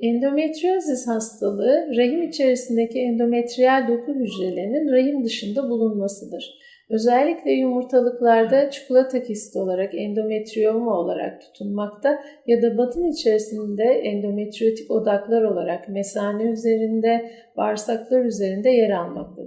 Endometriozis hastalığı, rahim içerisindeki endometriyal doku hücrelerinin rahim dışında bulunmasıdır. Özellikle yumurtalıklarda çikolata kisti olarak endometriyoma olarak tutunmakta ya da batın içerisinde endometriyotik odaklar olarak mesane üzerinde, bağırsaklar üzerinde yer almaktadır.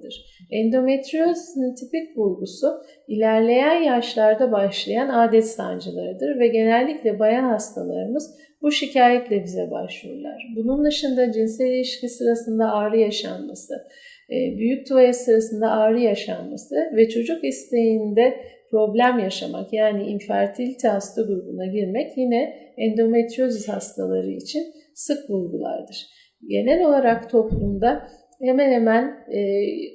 Endometriozis'in tipik bulgusu ilerleyen yaşlarda başlayan adet sancılarıdır ve genellikle bayan hastalarımız bu şikayetle bize başvururlar. Bunun dışında cinsel ilişki sırasında ağrı yaşanması, e, büyük tuvalet sırasında ağrı yaşanması ve çocuk isteğinde problem yaşamak yani infertilite hasta grubuna girmek yine endometriozis hastaları için sık bulgulardır. Genel olarak toplumda hemen hemen e,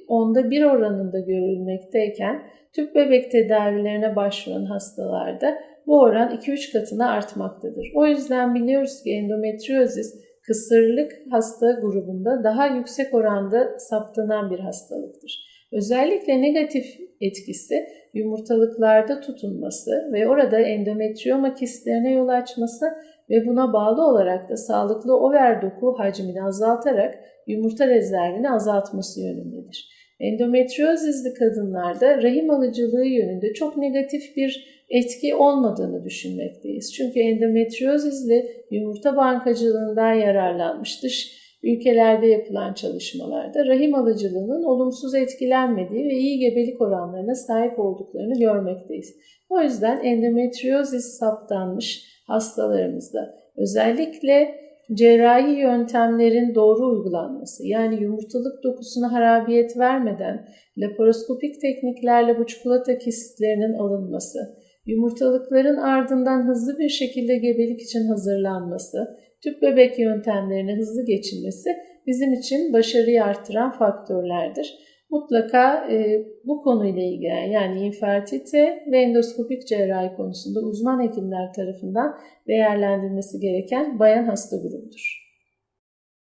onda bir oranında görülmekteyken tüp bebek tedavilerine başvuran hastalarda bu oran 2-3 katına artmaktadır. O yüzden biliyoruz ki endometriozis kısırlık hasta grubunda daha yüksek oranda saptanan bir hastalıktır. Özellikle negatif etkisi yumurtalıklarda tutunması ve orada endometriyoma kistlerine yol açması ve buna bağlı olarak da sağlıklı over doku hacmini azaltarak yumurta rezervini azaltması yönündedir. Endometriozisli kadınlarda rahim alıcılığı yönünde çok negatif bir etki olmadığını düşünmekteyiz. Çünkü endometriozisli yumurta bankacılığından yararlanmış dış ülkelerde yapılan çalışmalarda rahim alıcılığının olumsuz etkilenmediği ve iyi gebelik oranlarına sahip olduklarını görmekteyiz. O yüzden endometriozis saptanmış hastalarımızda özellikle cerrahi yöntemlerin doğru uygulanması yani yumurtalık dokusuna harabiyet vermeden laparoskopik tekniklerle bu çikolata kistlerinin alınması, yumurtalıkların ardından hızlı bir şekilde gebelik için hazırlanması, tüp bebek yöntemlerine hızlı geçilmesi bizim için başarıyı artıran faktörlerdir. Mutlaka e, bu konuyla ilgili yani infertilite ve endoskopik cerrahi konusunda uzman hekimler tarafından değerlendirilmesi gereken bayan hasta grubudur.